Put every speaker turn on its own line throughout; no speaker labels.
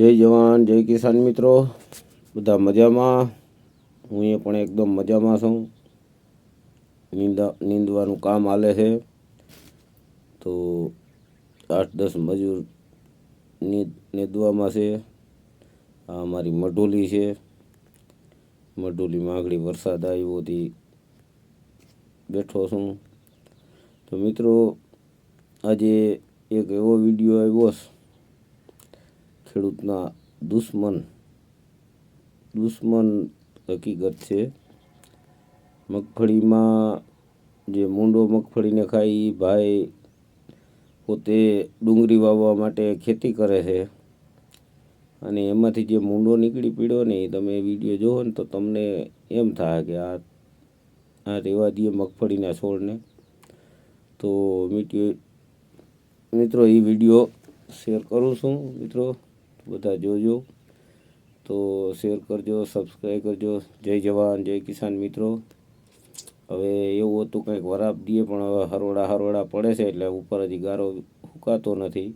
જય જવાન, જય કિસાન મિત્રો. બધા મજામાં? હું એ પણ એકદમ મજામાં છું. નીંદા, નીંદવાનું કામ હાલે છે. તો આઠ દસ મજૂર નીંદ, નીંદવામાં છે. આ અમારી મઢોલી છે. મઢોલી આગળ વરસાદ આવ્યો હતી. બેઠો છું. તો મિત્રો, આજે એક એવો વીડિયો આવ્યો છે ખેડૂતના દુશ્મન દુશ્મન હકીકત છે. મગફળીમાં જે મૂંડો મગફળીને ખાય એ ભાઈ પોતે ડુંગળી વાવવા માટે ખેતી કરે છે. અને એમાંથી જે મૂંડો નીકળી પીડ્યો ને એ તમે વીડિયો જોવો ને તો તમને એમ થાય કે આ આ રેવા દઈએ મગફળીના છોડને. તો મિત્રો મિત્રો એ વીડિયો શેર કરું છું, મિત્રો. બધા જોજો. તો શેર કરજો સબસ્ક્રાઈબ કરજો. જય જવાન, જય કિસાન મિત્રો. હવે એવું હતું કંઈક વરાપ દઈએ, પણ હવે હરોડા હરોડા પડે છે, એટલે ઉપર હજી ગારો સુકાતો નથી.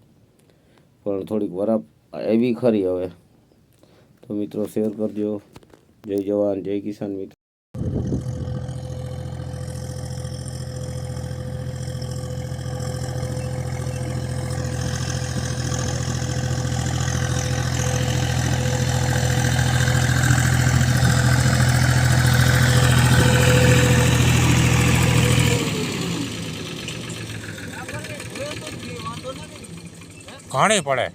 પણ થોડીક વરાપ આવી ખરી હવે. તો મિત્રો શેર કરજો. જય જવાન, જય કિસાન મિત્રો.
ઘણી પડે.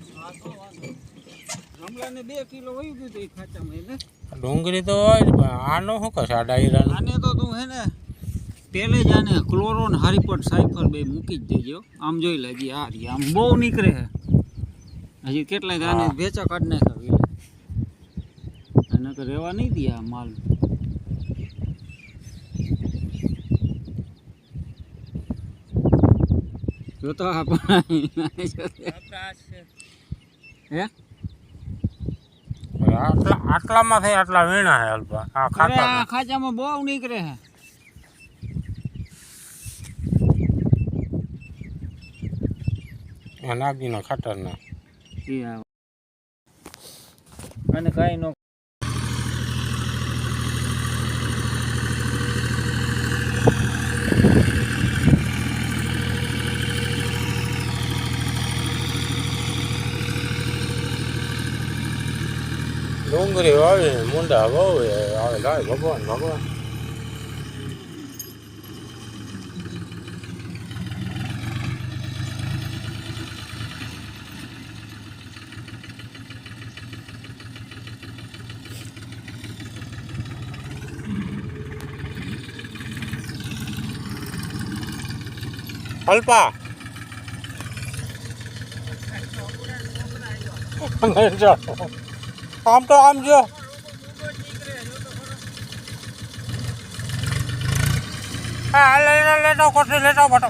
ડુંગળી તો હોય આનો શું કહે આ ડાયરાનું?
આને તો તું હે ને પેલે જ આને ક્લોરોન હારીપટ સાયફર બે મૂકી જ દેજો આમ જોઈ લેજે આ આમ બહુ નીકળે છે હજી કેટલાય આને
હા.
વેચા કાઢ નાખે એને રેવા નહીં દે આ માલ. જો તો આ હે?
આટલા આટલામાં થઈ આટલા વીણા હે અલ્પા. આ ખાતા
આ ખાચામાં બહુ નીકળે હે.
એ નાગીનો ખાતરના
અને કાંઈ નો
ડુંગળી વાવી મુંડા બહુ આવે લાય ભગવાન ભગવાન અલ્પા જો આમ તો આમ જો. હા લેટો લેટો કોઠી લેટો ફટો